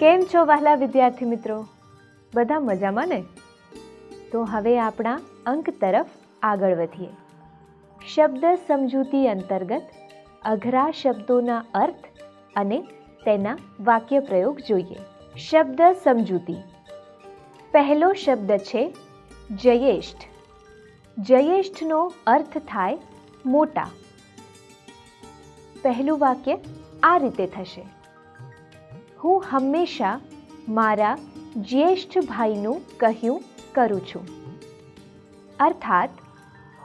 કેમ છો વહાલા વિદ્યાર્થી મિત્રો? બધા મજામાં ને? તો હવે આપણા અંક તરફ આગળ વધીએ. શબ્દ સમજૂતી અંતર્ગત અઘરા શબ્દોના અર્થ અને તેના વાક્ય પ્રયોગ જોઈએ. શબ્દ સમજૂતી. પહેલો શબ્દ છે જયેષ્ઠ. જયેષ્ઠનો અર્થ થાય મોટા. પહેલું વાક્ય આ રીતે થશે. હું હંમેશા મારા જ્યેષ્ઠ ભાઈનું કહ્યું કરું છું. અર્થાત,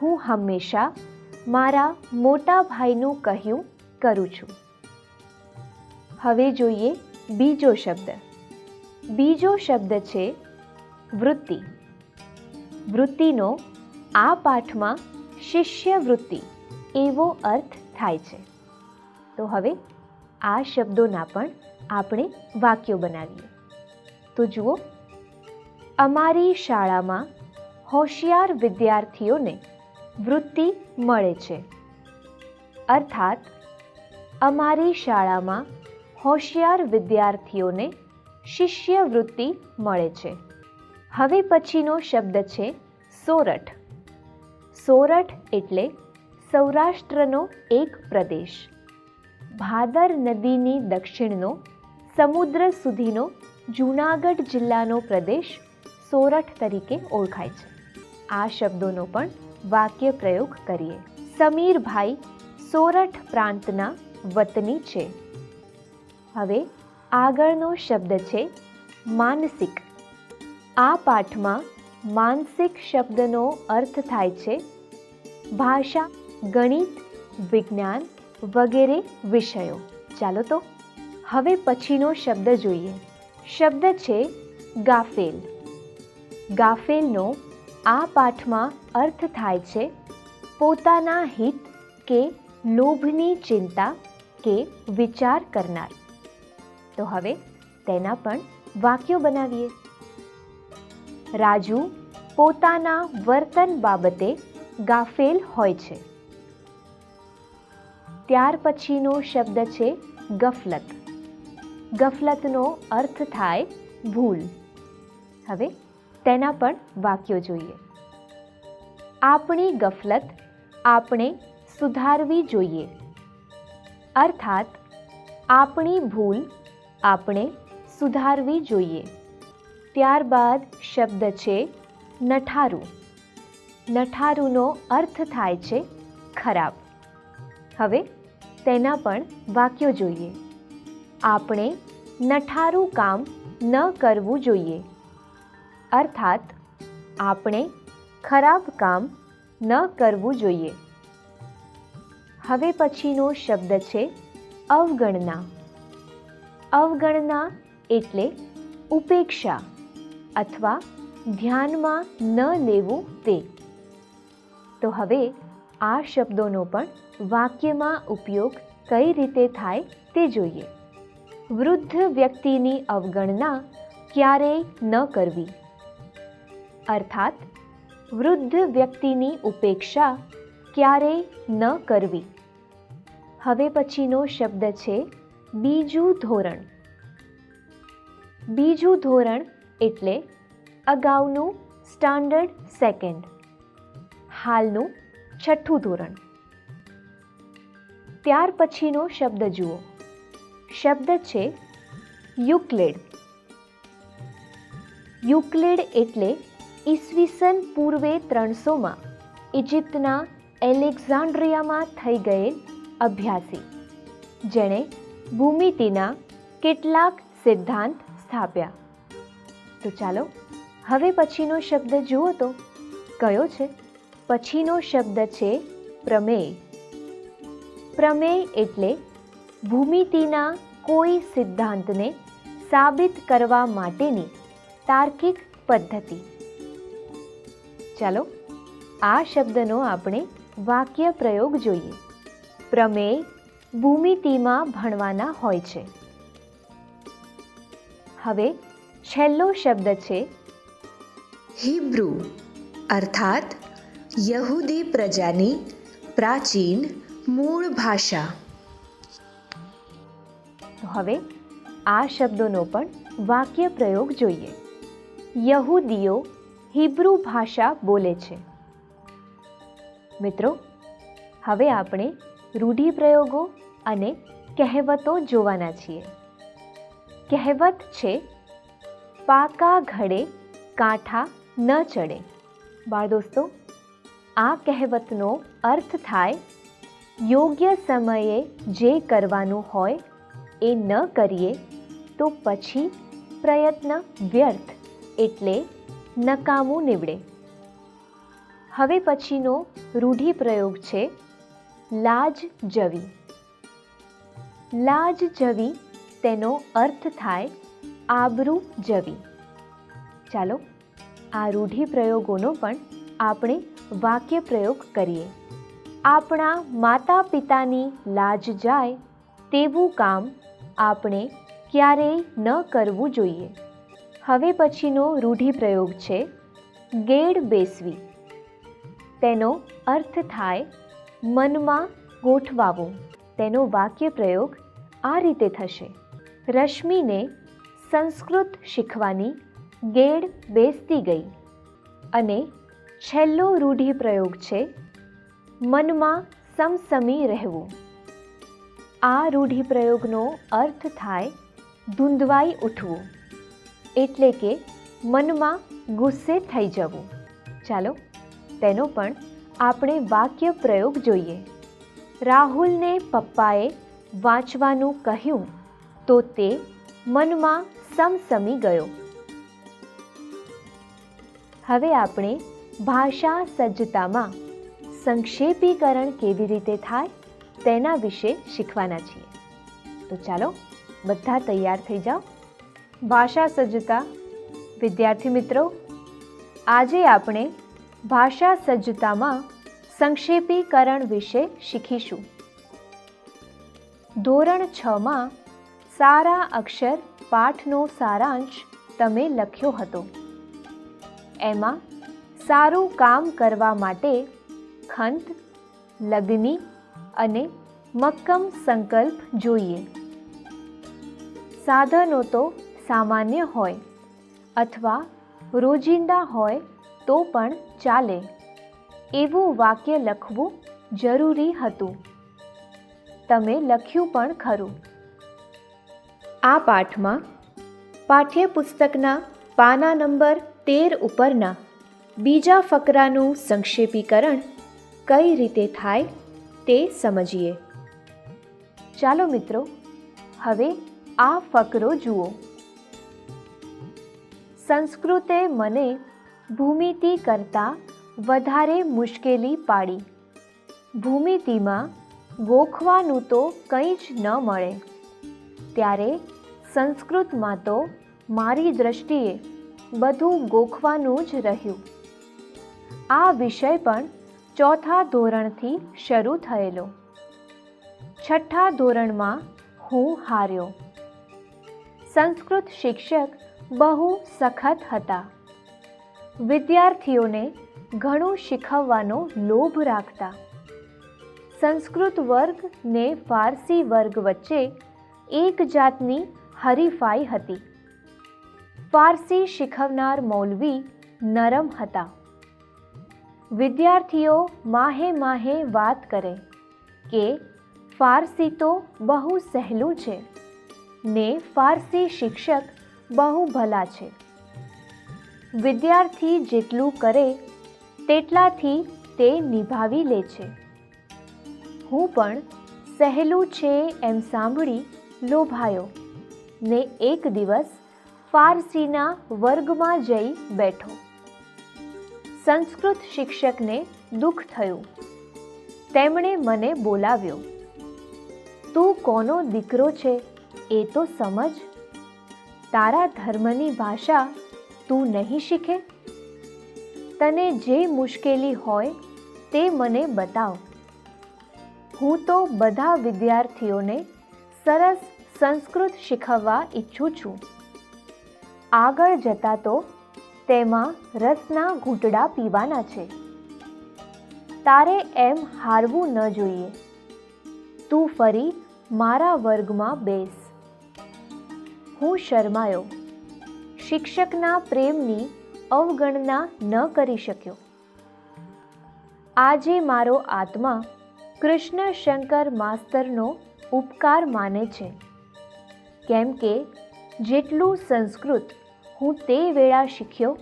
હું હંમેશા મારા મોટા ભાઈનું કહ્યું કરું છું. હવે જોઈએ બીજો શબ્દ. બીજો શબ્દ છે વૃત્તિ. વૃત્તિનો આ પાઠમાં શિષ્યવૃત્તિ એવો અર્થ થાય છે. તો હવે આ શબ્દોના પણ આપણે વાક્યો બનાવીએ. તો જુઓ, અમારી શાળામાં હોશિયાર વિદ્યાર્થીઓને વૃત્તિ મળે છે. અર્થાત, અમારી શાળામાં હોશિયાર વિદ્યાર્થીઓને શિષ્યવૃત્તિ મળે છે. હવે પછીનો શબ્દ છે સોરઠ. સોરઠ એટલે સૌરાષ્ટ્રનો એક પ્રદેશ. ભાદર નદીની દક્ષિણનો સમુદ્ર સુધીનો જૂનાગઢ જિલ્લાનો પ્રદેશ સોરઠ તરીકે ઓળખાય છે. આ શબ્દોનો પણ વાક્ય પ્રયોગ કરીએ. સમીરભાઈ સોરઠ પ્રાંતના વતની છે. હવે આગળનો શબ્દ છે માનસિક. આ પાઠમાં માનસિક શબ્દનો અર્થ થાય છે ભાષા, ગણિત, વિજ્ઞાન વગેરે વિષયો. ચાલો તો હવે પછીનો શબ્દ જોઈએ. શબ્દ છે ગાફેલ. ગાફેલનો આ પાઠમાં અર્થ થાય છે પોતાના હિત કે લોભની ચિંતા કે વિચાર કરનાર. તો હવે તેના પણ વાક્યો બનાવીએ. રાજુ, પોતાના વર્તન બાબતે ગાફેલ હોય છે. ત્યાર પછીનો શબ્દ છે ગફલત. ગફલતનો અર્થ થાય ભૂલ. હવે તેના પણ વાક્યો જોઈએ. આપણી ગફલત આપણે સુધારવી જોઈએ. અર્થાત, આપણી ભૂલ આપણે સુધારવી જોઈએ. ત્યારબાદ શબ્દ છે નઠારું. નઠારુંનો અર્થ થાય છે ખરાબ. હવે તેના પણ વાક્યો જોઈએ. આપણે નઠારું કામ ન કરવું જોઈએ. અર્થાત, આપણે ખરાબ કામ ન કરવું જોઈએ. હવે પછીનો શબ્દ છે અવગણના. અવગણના એટલે ઉપેક્ષા અથવા ધ્યાનમાં ન લેવું તે. તો હવે આ શબ્દોનો પણ વાક્યમાં ઉપયોગ કઈ રીતે થાય તે જોઈએ. વૃદ્ધ વ્યક્તિની અવગણના ક્યારેય ન કરવી. અર્થાત, વૃદ્ધ વ્યક્તિની ઉપેક્ષા ક્યારેય ન કરવી. હવે પછીનો શબ્દ છે, બીજું ધોરણ. બીજું ધોરણ એટલે અગાઉનું સ્ટાન્ડર્ડ સેકન્ડ. હાલનું છઠ્ઠું ધોરણ. ત્યાર પછીનો શબ્દ જુઓ. શબ્દ છે યુક્લેડ. યુક્લેડ એટલે ઈસવીસન પૂર્વે ત્રણસોમાં ઇજિપ્તના એલેક્ઝાન્ડ્રિયામાં થઈ ગયેલ અભ્યાસી, જેણે ભૂમિતિના કેટલાક સિદ્ધાંત સ્થાપ્યા. તો ચાલો, હવે પછીનો શબ્દ જુઓ તો. કયો છે? પછીનો શબ્દ છે પ્રમેય. પ્રમેય એટલે ભૂમિતિના કોઈ સિદ્ધાંતને સાબિત કરવા માટેની તાર્કિક પદ્ધતિ. ચાલો, આ શબ્દનો આપણે વાક્ય પ્રયોગ જોઈએ. પ્રમેય ભૂમિતિમાં ભણવાના હોય છે. હવે છેલ્લો શબ્દ છે, હિબ્રુ, અર્થાત યહૂદી પ્રજાની પ્રાચીન મૂળ ભાષા. હવે આ શબ્દોનો પણ વાક્ય પ્રયોગ જોઈએ. યહૂદીઓ હિબ્રુ ભાષા બોલે છે. મિત્રો, હવે આપણે રૂઢિપ્રયોગો અને કહેવતો જોવાના છીએ. કહેવત છે, પાકા ઘડે કાંઠા ન ચડે. બાળ દોસ્તો, આ કહેવતનો અર્થ થાય, યોગ્ય સમયે જે કરવાનું હોય એ ન કરીએ, તો પછી પ્રયત્ન વ્યર્થ એટલે નકામું નીવડે. હવે પછીનો રૂઢિપ્રયોગ છે, લાજ જવી. લાજ જવી તેનો અર્થ થાય આબરૂ જવી. ચાલો, આ રૂઢિપ્રયોગોનો પણ આપણે વાક્ય પ્રયોગ કરીએ. આપણા માતા પિતાની લાજ જાય તેવું કામ આપણે ક્યારેય ન કરવું જોઈએ. હવે પછીનો રૂઢિપ્રયોગ છે, ગેડ બેસવી. તેનો અર્થ થાય, મનમાં ગોઠવાવો. તેનો વાક્ય પ્રયોગ આ રીતે થશે. રશ્મિને સંસ્કૃત શીખવાની ગેડ બેસતી ગઈ. અને છેલ્લો રૂઢિપ્રયોગ છે, મનમાં સમસમી રહેવું. આ રૂઢિપ્રયોગનો અર્થ થાય ધૂંધવાઈ ઉઠવું, એટલે કે મનમાં ગુસ્સે થઈ જવું. ચાલો, તેનો પણ આપણે વાક્ય પ્રયોગ જોઈએ. રાહુલને પપ્પાએ વાંચવાનું કહ્યું તો તે મનમાં સમસમી ગયો. હવે આપણે ભાષા સજ્જતામાં સંક્ષેપીકરણ કેવી રીતે થાય? તેના વિશે શીખવાના છીએ. તો ચાલો બધા તૈયાર થઈ જાઓ. ભાષા સજ્જતા. વિદ્યાર્થી મિત્રો, આજે આપણે ભાષા સજ્જતામાં સંક્ષેપીકરણ વિશે શીખીશું. ધોરણ છમાં સારા અક્ષર પાઠનો સારાંશ તમે લખ્યો હતો. એમાં સારું કામ કરવા માટે ખંત, લગ્ની અને મક્કમ સંકલ્પ જોઈએ. સાધનો તો સામાન્ય હોય અથવા રોજિંદા હોય તો પણ ચાલે. એવું વાક્ય લખવું જરૂરી હતું. તમે લખ્યું પણ ખરું. આ પાઠમાં પાઠ્યપુસ્તકના પાના નંબર તેર ઉપરના બીજા ફકરાનું સંક્ષેપીકરણ કઈ રીતે થાય તે સમજીએ. ચાલો મિત્રો, હવે આ ફકરો જુઓ. સંસ્કૃતે મને ભૂમિતિ કરતાં વધારે મુશ્કેલી પાડી. ભૂમિતિમાં ગોખવાનું તો કંઈ જ ન મળે. ત્યારે સંસ્કૃતમાં તો મારી દૃષ્ટિએ બધું ગોખવાનું જ રહ્યું. આ વિષય પણ ચોથા ધોરણથી શરૂ થયેલો. છઠ્ઠા ધોરણમાં હું હાર્યો. સંસ્કૃત શિક્ષક બહુ સખત હતા. વિદ્યાર્થીઓને ઘણું શીખવવાનો લોભ રાખતા. સંસ્કૃત વર્ગ ને ફારસી વર્ગ વચ્ચે એક જાતની હરીફાઈ હતી. ફારસી શીખવનાર મૌલવી નરમ હતા. વિદ્યાર્થીઓ માહે માહે વાત કરે કે ફારસી તો બહુ સહેલું છે, ને ફારસી શિક્ષક બહુ ભલા છે. વિદ્યાર્થી જેટલું કરે તેટલાથી તે નિભાવી લે છે. હું પણ સહેલું છે એમ સાંભળી લોભાયો, ને એક દિવસ ફારસીના વર્ગમાં જઈ બેઠો. સંસ્કૃત શિક્ષકને દુઃખ થયું. તેમણે મને બોલાવ્યો, તું કોનો દીકરો છે? એ તો સમજ. તારા ધર્મની ભાષા તું નહીં શીખે? તને જે મુશ્કેલી હોય તે મને બતાવ. હું તો બધા વિદ્યાર્થીઓને સરસ સંસ્કૃત શીખવવા ઈચ્છું છું. આગળ જતાં તો તેમાં રસના ઘૂંટડા પીવાના છે. તારે એમ હારવું ન જોઈએ. તું ફરી મારા વર્ગમાં બેસ. હું શરમાયો. શિક્ષકના પ્રેમની અવગણના ન કરી શક્યો. આજે મારો આત્મા કૃષ્ણ શંકર માસ્તરનો ઉપકાર માને છે. કેમ કે જેટલું સંસ્કૃત હું તે વેળા શીખ્યો,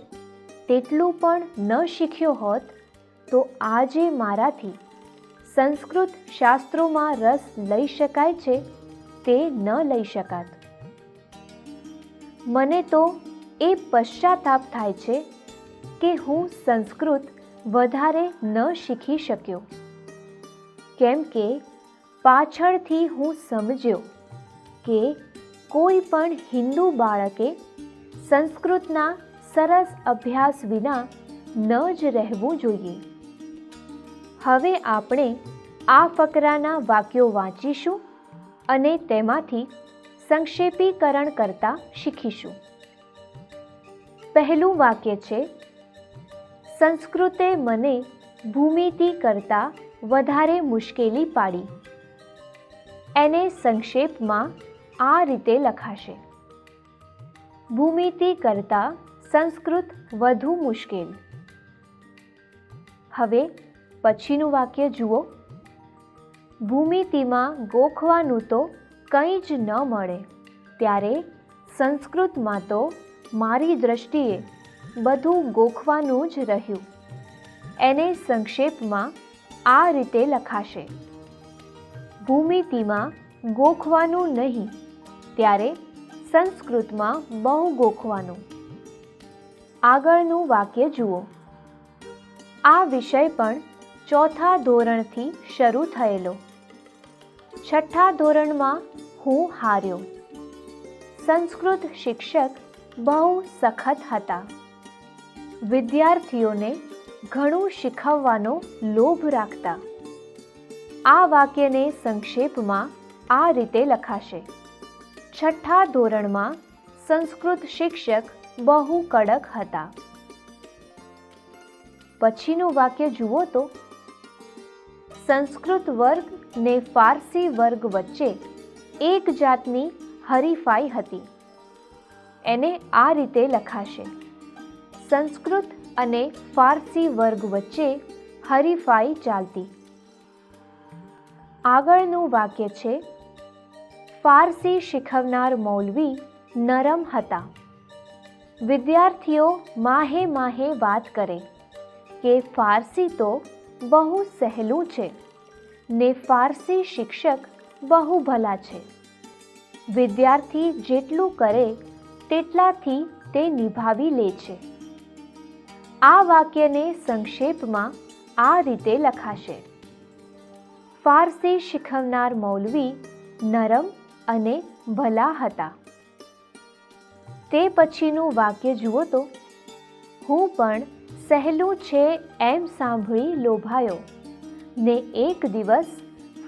તેટલું પણ ન શીખ્યો હોત, તો આજે મારાથી સંસ્કૃત શાસ્ત્રોમાં રસ લઈ શકાય છે તે ન લઈ શકાત. મને તો એ પશ્ચાતાપ થાય છે કે હું સંસ્કૃત વધારે ન શીખી શક્યો. કેમ કે પાછળથી હું સમજ્યો કે કોઈ પણ હિન્દુ બાળકે સંસ્કૃતના સરસ અભ્યાસ વિના ન જ રહેવું જોઈએ. હવે આપણે આ ફકરાના વાક્યો વાંચીશું અને તેમાંથી સંક્ષેપીકરણ કરતા શીખીશું. પહેલું વાક્ય છે, સંસ્કૃતે મને ભૂમિતિ કરતાં વધારે મુશ્કેલી પાડી. એને સંક્ષેપમાં આ રીતે લખાશે. ભૂમિતિ કરતાં સંસ્કૃત વધુ મુશ્કેલ. હવે પછીનું વાક્ય જુઓ. ભૂમિતિમાં ગોખવાનું તો કંઈ જ ન મળે. ત્યારે સંસ્કૃતમાં તો મારી દ્રષ્ટિએ બધું ગોખવાનું જ રહ્યું. એને સંક્ષેપમાં આ રીતે લખાશે. ભૂમિતિમાં ગોખવાનું નહીં. ત્યારે સંસ્કૃતમાં બહુ ગોખવાનું. આગળનું વાક્ય જુઓ. આ વિષય પણ ચોથા ધોરણથી શરૂ થયેલો. છઠ્ઠા ધોરણમાં હું હાર્યો. સંસ્કૃત શિક્ષક બહુ સખત હતા. વિદ્યાર્થીઓને ઘણું શીખવવાનો લોભ રાખતા. આ વાક્યને સંક્ષેપમાં આ રીતે લખાશે. છઠ્ઠા ધોરણમાં સંસ્કૃત શિક્ષક બહુ કડક હતા. પછીનું વાક્ય જુઓ તો, સંસ્કૃત વર્ગ ને ફારસી વર્ગ વચ્ચે એક જાતની હરીફાઈ હતી. એને આ રીતે લખાશે. સંસ્કૃત અને ફારસી વર્ગ વચ્ચે હરીફાઈ ચાલતી. આગળનું વાક્ય છે ફારસી શીખવનાર મૌલવી નરમ હતા. વિદ્યાર્થીઓ માહે માહે વાત કરે કે ફારસી તો બહુ સહેલું છે, ને ફારસી શિક્ષક બહુ ભલા છે. વિદ્યાર્થી જેટલું કરે તેટલાથી તે નિભાવી લે છે. આ વાક્યને સંક્ષેપમાં આ રીતે લખાશે. ફારસી શીખવનાર મૌલવી નરમ અને ભલા હતા. તે પછીનું વાક્ય જુઓ તો, હું પણ સહેલું છે એમ સાંભળી લોભાયો. ને એક દિવસ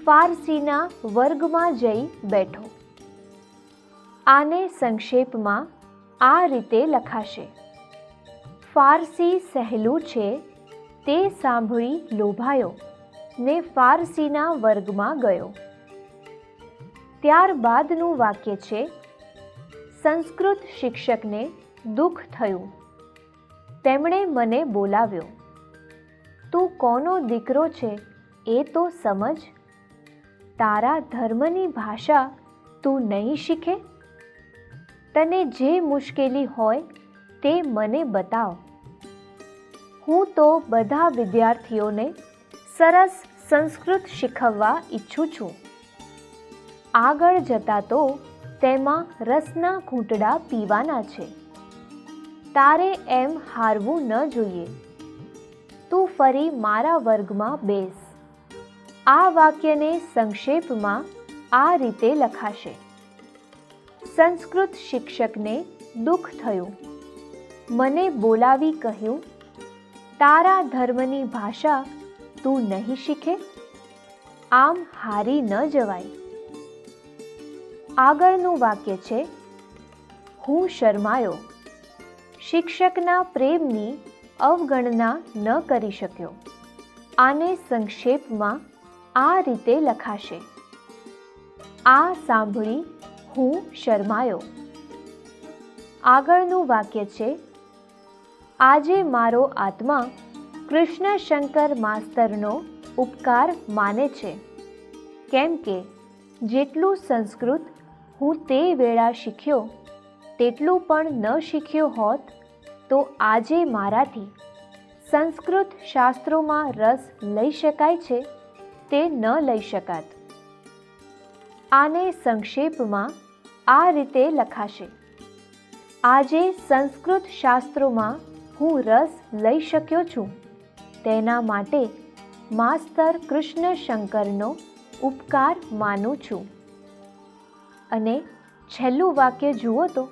ફારસીના વર્ગમાં જઈ બેઠો. આને સંક્ષેપમાં આ રીતે લખાશે. ફારસી સહેલું છે તે સાંભળી લોભાયો. ને ફારસીના વર્ગમાં ગયો. ત્યારબાદનું વાક્ય છે, સંસ્કૃત શિક્ષકને દુઃખ થયું. તેમણે મને બોલાવ્યો. તું કોનો દીકરો છે એ તો સમજ. તારા ધર્મની ભાષા તું નહીં શીખે? તને જે મુશ્કેલી હોય તે મને બતાવ. હું તો બધા વિદ્યાર્થીઓને સરસ સંસ્કૃત શીખવવા ઈચ્છું છું. આગળ જતાં તો તેમાં રસના ઘૂંટડા પીવાના છે. તારે એમ હારવું ન જોઈએ. તું ફરી મારા વર્ગમાં બેસ. આ વાક્યને સંક્ષેપમાં આ રીતે લખાશે. સંસ્કૃત શિક્ષકને દુઃખ થયું. મને બોલાવી કહ્યું, તારા ધર્મની ભાષા તું નહીં શીખે? આમ હારી ન જવાય. આગળનું વાક્ય છે, હું શરમાયો. શિક્ષકના પ્રેમની અવગણના ન કરી શક્યો. આને સંક્ષેપમાં આ રીતે લખાશે. આ સાંભળી હું શરમાયો. આગળનું વાક્ય છે, આજે મારો આત્મા કૃષ્ણ શંકર માસ્તરનો ઉપકાર માને છે. કેમ કે જેટલું સંસ્કૃત હું તે વેળા શીખ્યો, તેટલું પણ ન શીખ્યો હોત તો આજે મારાથી સંસ્કૃત શાસ્ત્રોમાં રસ લઈ શકાય છે તે ન લઈ શકાત. આને સંક્ષેપમાં આ રીતે લખાશે. આજે સંસ્કૃત શાસ્ત્રોમાં હું રસ લઈ શક્યો છું. તેના માટે માસ્તર કૃષ્ણ શંકરનો ઉપકાર માનું છું. અને છેલ્લું વાક્ય જુઓ તો,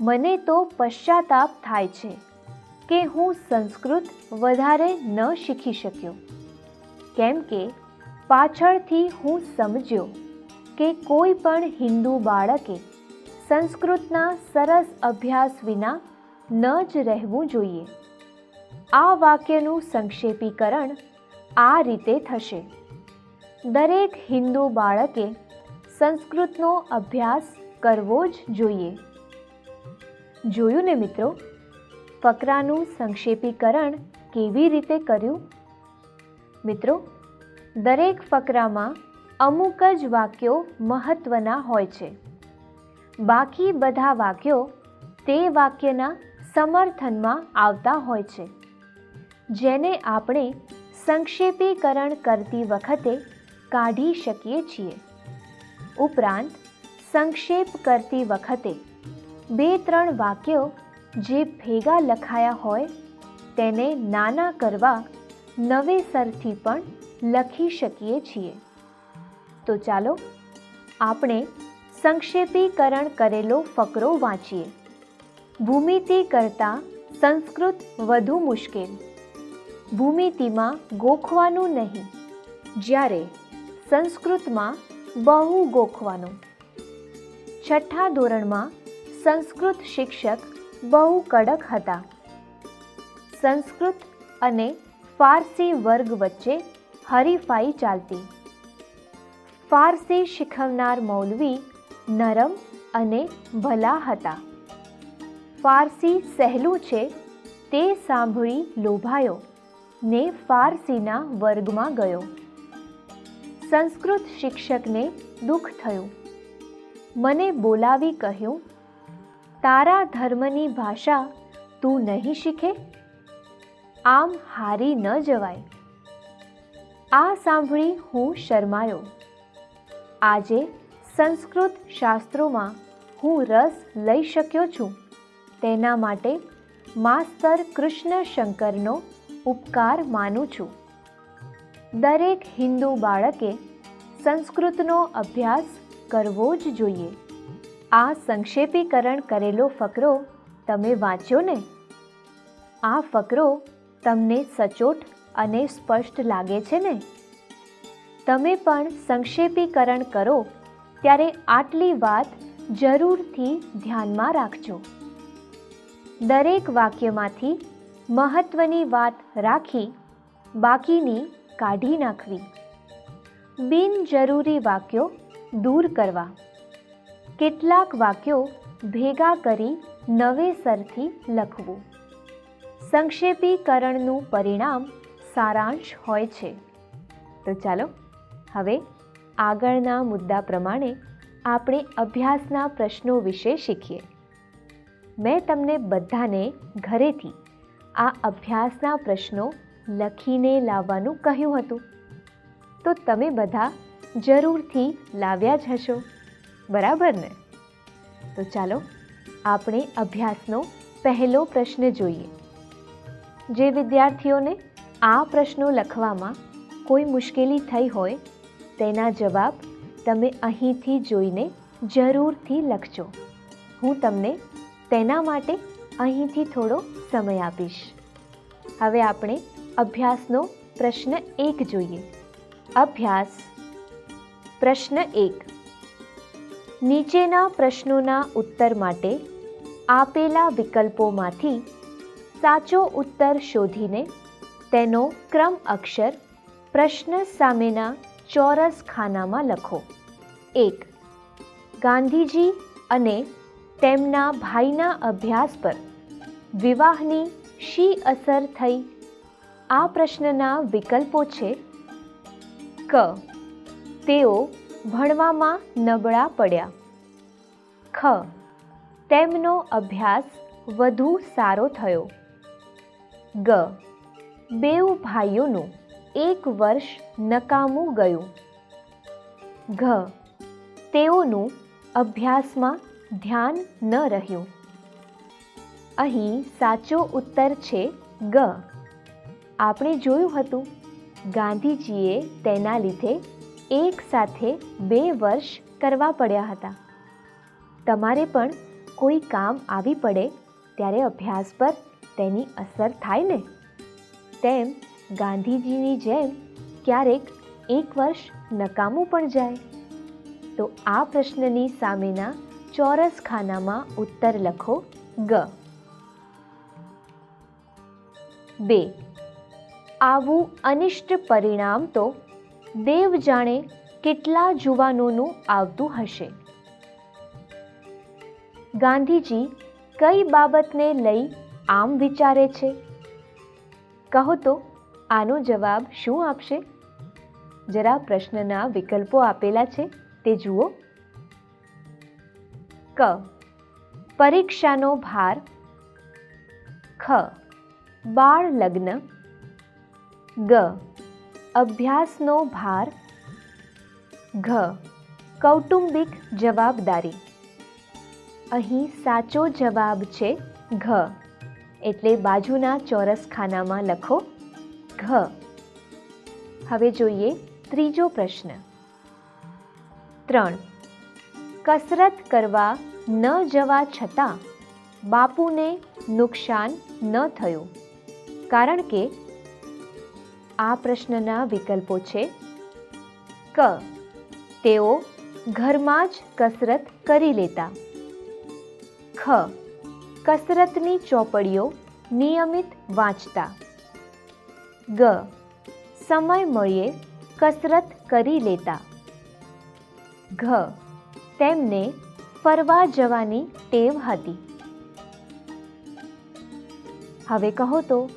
મને તો પશ્ચાતાપ થાય છે કે હું સંસ્કૃત વધારે ન શીખી શક્યો. કેમ કે પાછળથી હું સમજ્યો કે કોઈ પણ હિન્દુ બાળકે સંસ્કૃતના સરસ અભ્યાસ વિના ન જ રહેવું જોઈએ. આ વાક્યનું સંક્ષેપીકરણ આ રીતે થશે. દરેક હિન્દુ બાળકે સંસ્કૃતનો અભ્યાસ કરવો જ જોઈએ. જોયું ને મિત્રો? ફકરાનું સંક્ષેપીકરણ કેવી રીતે કર્યું? મિત્રો, દરેક ફકરામાં અમુક જ વાક્યો મહત્ત્વના હોય છે. બાકી બધા વાક્યો તે વાક્યના સમર્થનમાં આવતા હોય છે. જેને આપણે સંક્ષેપીકરણ કરતી વખતે કાઢી શકીએ છીએ. ઉપરાંત સંક્ષેપ કરતી વખતે બે ત્રણ વાક્યો જે ભેગા લખાયા હોય તેને નાના કરવા નવેસરથી પણ લખી શકીએ છીએ. તો ચાલો આપણે સંક્ષેપીકરણ કરેલો ફકરો વાંચીએ. ભૂમિતિ કરતાં સંસ્કૃત વધુ મુશ્કેલ. ભૂમિતિમાં ગોખવાનું નહીં. જ્યારે સંસ્કૃતમાં બહુ ગોખવાનું. છઠ્ઠા ધોરણમાં સંસ્કૃત શિક્ષક બહુ કડક હતા. સંસ્કૃત અને ફારસી વર્ગ વચ્ચે હરીફાઈ ચાલતી. ફારસી શીખવનાર મૌલવી નરમ અને ભલા હતા. ફારસી સહેલું છે તે સાંભળી લોભાયો ને ફારસીના વર્ગમાં ગયો. સંસ્કૃત શિક્ષકને દુઃખ થયું. મને બોલાવી કહ્યું, તારા ધર્મની ભાષા તું નહીં શીખે? આમ હારી ન જવાય. આ સાંભળી હું શરમાયો. આજે સંસ્કૃત શાસ્ત્રોમાં હું રસ લઈ શક્યો છું. તેના માટે માસ્તર કૃષ્ણ શંકરનો ઉપકાર માનું છું. દરેક હિન્દુ બાળકે સંસ્કૃતનો અભ્યાસ કરવો જ જોઈએ. આ સંક્ષેપીકરણ કરેલો ફકરો તમે વાંચ્યો ને? આ ફકરો તમને સચોટ અને સ્પષ્ટ લાગે છે ને? તમે પણ સંક્ષેપીકરણ કરો ત્યારે આટલી વાત જરૂરથી ધ્યાનમાં રાખજો. દરેક વાક્યમાંથી મહત્ત્વની વાત રાખી બાકીની કાઢી નાખવી. બિનજરૂરી વાક્યો દૂર કરવા. કેટલાક વાક્યો ભેગા કરી નવેસરથી લખવું. સંક્ષેપીકરણનું પરિણામ સારાંશ હોય છે. તો ચાલો, હવે આગળના મુદ્દા પ્રમાણે આપણે અભ્યાસના પ્રશ્નો વિશે શીખીએ. મેં તમને બધાને ઘરેથી આ અભ્યાસના પ્રશ્નો લખીને લાવવાનું કહ્યું હતું. તો તમે બધા જરૂરથી લાવ્યા જ હશો. બરાબર ને? તો ચાલો આપણે અભ્યાસનો પહેલો પ્રશ્ન જોઈએ. જે વિદ્યાર્થીઓને આ પ્રશ્નો લખવામાં કોઈ મુશ્કેલી થઈ હોય, તેના જવાબ તમે અહીંથી જોઈને જરૂરથી લખજો. હું તમને તેના માટે અહીંથી થોડો સમય આપીશ. હવે આપણે અભ્યાસનો પ્રશ્ન એક જોઈએ. અભ્યાસ. પ્રશ્ન એક. નીચેના પ્રશ્નોના ઉત્તર માટે આપેલા વિકલ્પોમાંથી સાચો ઉત્તર શોધીને તેનો ક્રમ અક્ષર પ્રશ્ન સામેના ચોરસ ખાનામાં લખો. એક. ગાંધીજી અને તેમના ભાઈના અભ્યાસ પર વિવાહની શી અસર થઈ? આ પ્રશ્નના વિકલ્પો છે ક. તેઓ ભણવામાં નબળા પડ્યા. ખ. તેમનો અભ્યાસ વધુ સારો થયો. ગ. બેઉ ભાઈઓનું એક વર્ષ નકામું ગયું. ઘ. તેઓનું અભ્યાસમાં ધ્યાન ન રહ્યું. અહીં સાચો ઉત્તર છે ગ. આપણે જોયું હતું, ગાંધીજીએ તેના લીધે એક સાથે બે વર્ષ કરવા પડ્યા હતા. તમારે પણ કોઈ કામ આવી પડે ત્યારે અભ્યાસ પર તેની અસર થાય ને? તેમ ગાંધીજીની જેમ ક્યારેક એક વર્ષ નકામું પણ જાય. તો આ પ્રશ્નની સામેના ચોરસ ખાનામાં ઉત્તર લખો ગ. બે. આવું અનિષ્ટ પરિણામ તો દેવ જાણે કેટલા જુવાનોનું આવતું હશે. ગાંધીજી કઈ બાબતને લઈ આમ વિચારે છે? કહો તો, આનો જવાબ શું આપશે? જરા પ્રશ્નના વિકલ્પો આપેલા છે, તે જુઓ. ક. પરીક્ષાનો ભાર. ખ. બાળ લગ્ન ગ. અભ્યાસનો ભાર. ઘ. કૌટુંબિક જવાબદારી. અહીં સાચો જવાબ છે ઘ. એટલે બાજુના ચોરસ ખાનામાં લખો ઘ. હવે જોઈએ ત્રીજો પ્રશ્ન. ત્રણ. કસરત કરવા ન જવા છતાં બાપુને નુકસાન ન થયું. કારણ કે આ પ્રશ્નના વિકલ્પો છે. ક. તેઓ ઘરમાં જ કસરત કરી લેતા. ખ. કસરતની ચોપડીઓ નિયમિત વાંચતા. ગ. સમય મળીએ કસરત કરી લેતા. ઘ. તેમને ફરવા જવાની ટેવ હતી. હવે કહો તો,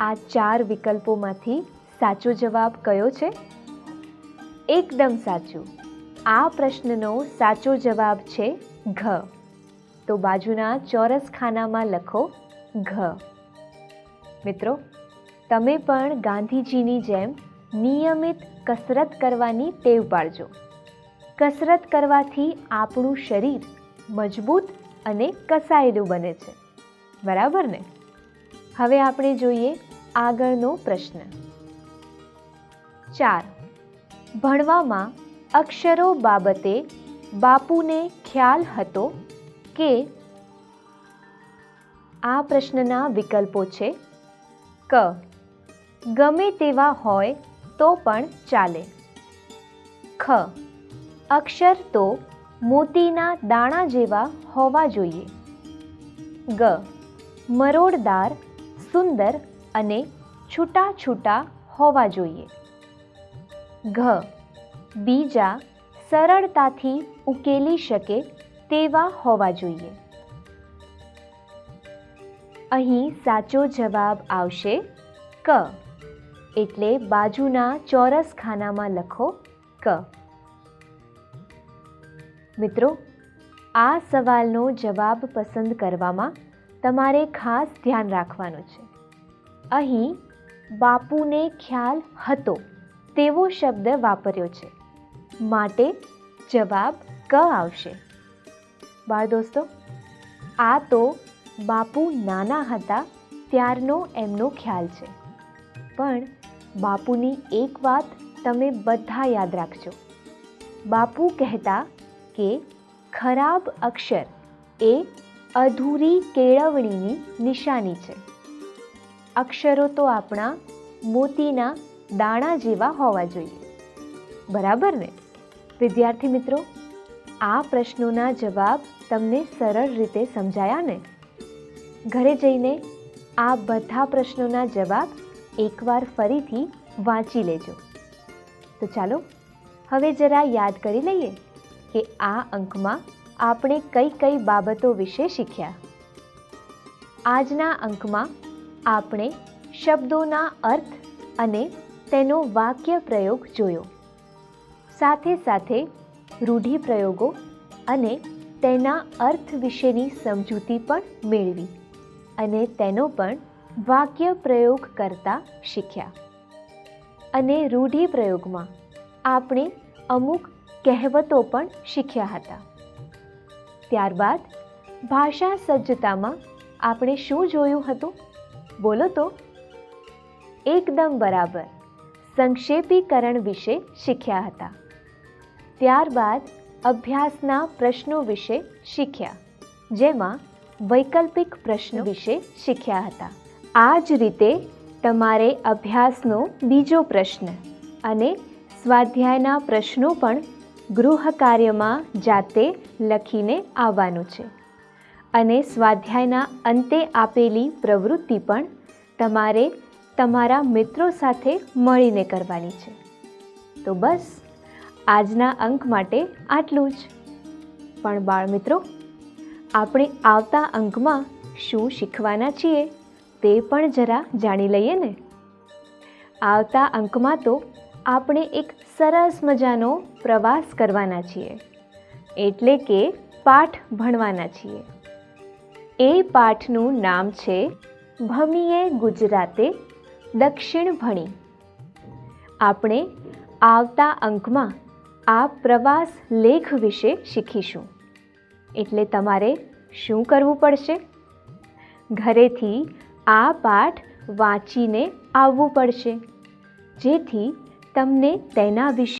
આ ચાર વિકલ્પોમાંથી સાચો જવાબ કયો છે? એકદમ સાચું. આ પ્રશ્નનો સાચો જવાબ છે ઘ. તો બાજુના ચોરસ ખાનામાં લખો ઘ. મિત્રો, તમે પણ ગાંધીજીની જેમ નિયમિત કસરત કરવાની ટેવ પાડજો. કસરત કરવાથી આપણું શરીર મજબૂત અને કસાયેલું બને છે. બરાબર ને? હવે આપણે જોઈએ આગળનો પ્રશ્ન. ચાર. ભણવામાં અક્ષરો બાબતે બાપુને ખ્યાલ હતો કે આ પ્રશ્નના વિકલ્પો છે. ક. ગમે તેવા હોય તો પણ ચાલે. ખ. અક્ષર તો મોતીના દાણા જેવા હોવા જોઈએ. ગ. મરોડદાર સુંદર અને છૂટા છૂટા હોવા જોઈએ. ઘ. બીજા સરળતાથી ઉકેલી શકે તેવા હોવા જોઈએ. અહીં સાચો જવાબ આવશે ક. એટલે બાજુના ચોરસ ખાનામાં લખો ક. મિત્રો, આ સવાલનો જવાબ પસંદ કરવામાં તમારે ખાસ ધ્યાન રાખવાનું છે. અહીં બાપુને ખ્યાલ હતો. તેવો શબ્દ વાપર્યો છે. માટે જવાબ ક આવશે. બાળ દોસ્તો, આ તો બાપુ નાના હતા ત્યારનો એમનો ખ્યાલ છે. પણ બાપુની એક વાત તમે બધા યાદ રાખજો. બાપુ કહેતા કે ખરાબ અક્ષર એ અધૂરી કેળવણીની નિશાની છે. અક્ષરો તો આપણા મોતીના દાણા જેવા હોવા જોઈએ. બરાબર ને? વિદ્યાર્થી મિત્રો, આ પ્રશ્નોના જવાબ તમને સરળ રીતે સમજાયા ને? ઘરે જઈને આ બધા પ્રશ્નોના જવાબ એકવાર ફરીથી વાંચી લેજો. તો ચાલો, હવે જરા યાદ કરી લઈએ કે આ અંકમાં આપણે કઈ કઈ બાબતો વિશે શીખ્યા. આજના અંકમાં આપણે શબ્દોના અર્થ અને તેનો વાક્ય પ્રયોગ જોયો. સાથે સાથે રૂઢિપ્રયોગો અને તેના અર્થ વિશેની સમજૂતી પણ મેળવી અને તેનો પણ વાક્ય પ્રયોગ કરતા શીખ્યા. અને રૂઢિપ્રયોગમાં આપણે અમુક કહેવતો પણ શીખ્યા હતા. ત્યારબાદ ભાષા સજ્જતામાં આપણે શું જોયું હતું? બોલો તો. એકદમ બરાબર. સંક્ષેપીકરણ વિશે શીખ્યા હતા. ત્યારબાદ અભ્યાસના પ્રશ્નો વિશે શીખ્યા, જેમાં વૈકલ્પિક પ્રશ્નો વિશે શીખ્યા હતા. આ જ રીતે તમારે અભ્યાસનો બીજો પ્રશ્ન અને સ્વાધ્યાયના પ્રશ્નો પણ ગૃહ કાર્યમાં જાતે લખીને આવવાનું છે. અને સ્વાધ્યાયના અંતે આપેલી પ્રવૃત્તિ પણ તમારે તમારા મિત્રો સાથે મળીને કરવાની છે. તો બસ, આજના અંક માટે આટલું જ. પણ બાળમિત્રો, આપણે આવતા અંકમાં શું શીખવાના છીએ તે પણ જરા જાણી લઈએ ને? આવતા અંકમાં તો આપણે એક સરસ મજાનો પ્રવાસ કરવાના છીએ. એટલે કે પાઠ ભણવાના છીએ. એ પાઠનું નામ છે ભમીએ ગુજરાતે દક્ષિણ ભણી. આપણે આવતા અંકમાં આ પ્રવાસ લેખ વિશે શીખીશું. એટલે તમારે શું કરવું પડશે? ઘરેથી આ પાઠ વાંચીને આવવું પડશે, જેથી તમને તેના વિશે